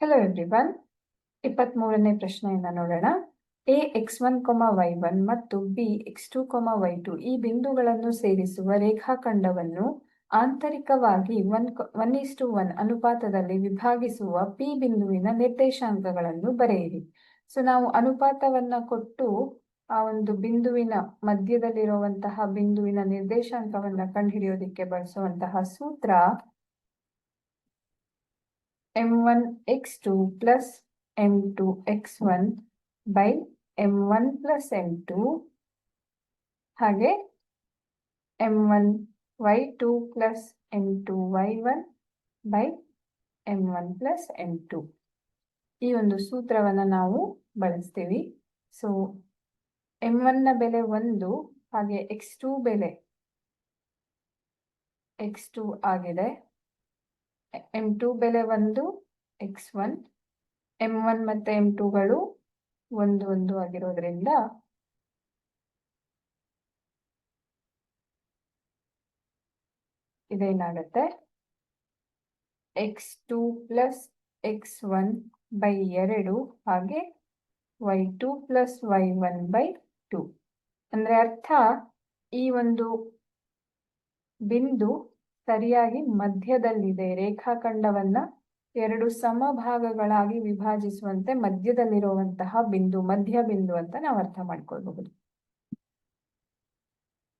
Hello everyone ಇಪ್ಪತ್ಮೂರನೇ ಪ್ರಶ್ನೆಯನ್ನ ನೋಡೋಣ. A X one comma Y one ಮತ್ತು B X two comma Y two ಈ ಬಿಂದುಗಳನ್ನು ಸೇರಿಸುವ ರೇಖಾಖಂಡವನ್ನು ಆಂತರಿಕವಾಗಿ one one is to one ಅನುಪಾತದಲ್ಲಿ ವಿಭಾಗಿಸುವ ಪಿ ಬಿಂದುವಿನ ನಿರ್ದೇಶಾಂಕಗಳನ್ನು ಬರೆಯಿರಿ. ಸೊ ನಾವು ಅನುಪಾತವನ್ನ ಕೊಟ್ಟು ಆ ಒಂದು ಬಿಂದುವಿನ ಮಧ್ಯದಲ್ಲಿರುವಂತಹ ಬಿಂದುವಿನ ನಿರ್ದೇಶಾಂಕವನ್ನ ಕಂಡುಹಿಡಿಯೋದಿಕ್ಕೆ ಬಳಸುವಂತಹ ಸೂತ್ರ M one X two plus by two X one by M one plus M two ಹಾಗೆ M one Y two plus M two Y one by M one plus M two ಈ ಒಂದು ಸೂತ್ರವನ್ನು ನಾವು ಬಳಸ್ತೀವಿ. ಸೊ ಎಂ ಒನ್ನ ಬೆಲೆ ಒಂದು, ಹಾಗೆ X two ಬೆಲೆ ಎಕ್ಸ್ ಟು ಆಗಿದೆ. ಎಂ ಟು ಬೆಲೆ ಒಂದು ಎಕ್ಸ್ ಒನ್ ಎಂ ಒನ್ ಮತ್ತೆ ಎಂ ಟುಗಳು ಒಂದು ಒಂದು ಆಗಿರೋದ್ರಿಂದ ಇದೇನಾಗತ್ತೆ? X two plus X one by ಎರಡು ಹಾಗೆ Y two plus Y one by two ಅಂದ್ರೆ ಅರ್ಥ ಈ ಒಂದು ಬಿಂದು ಸರಿಯಾಗಿ ಮಧ್ಯದಲ್ಲಿದೆ. ರೇಖಾಖಂಡವನ್ನ ಎರಡು ಸಮಭಾಗಗಳಾಗಿ ವಿಭಾಜಿಸುವಂತೆ ಮಧ್ಯದಲ್ಲಿರುವಂತಹ ಬಿಂದು ಮಧ್ಯ ಬಿಂದು ಅಂತ ನಾವು ಅರ್ಥ ಮಾಡ್ಕೊಳ್ಬಹುದು.